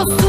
Oh.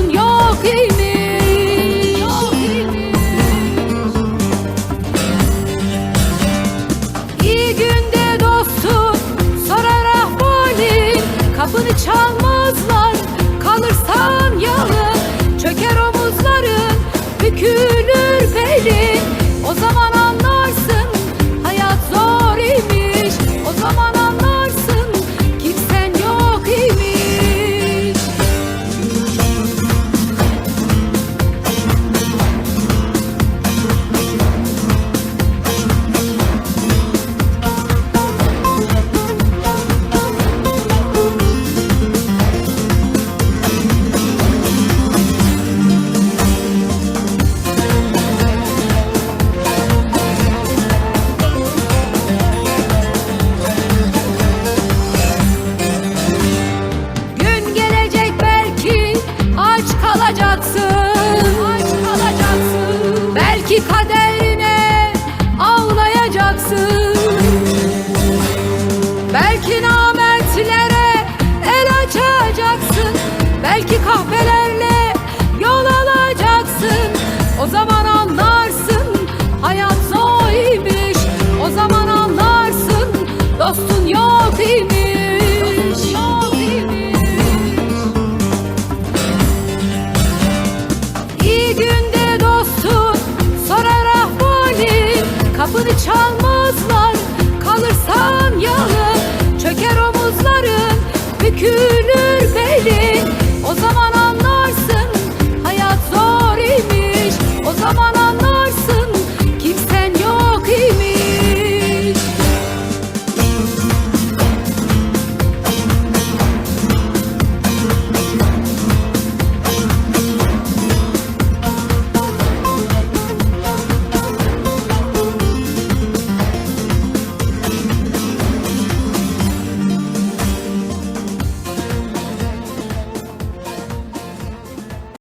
kalacaksın. Aç kalacaksın. Belki kaderine ağlayacaksın. Belki nametlere el açacaksın. Belki kahveler kapını çalmazlar.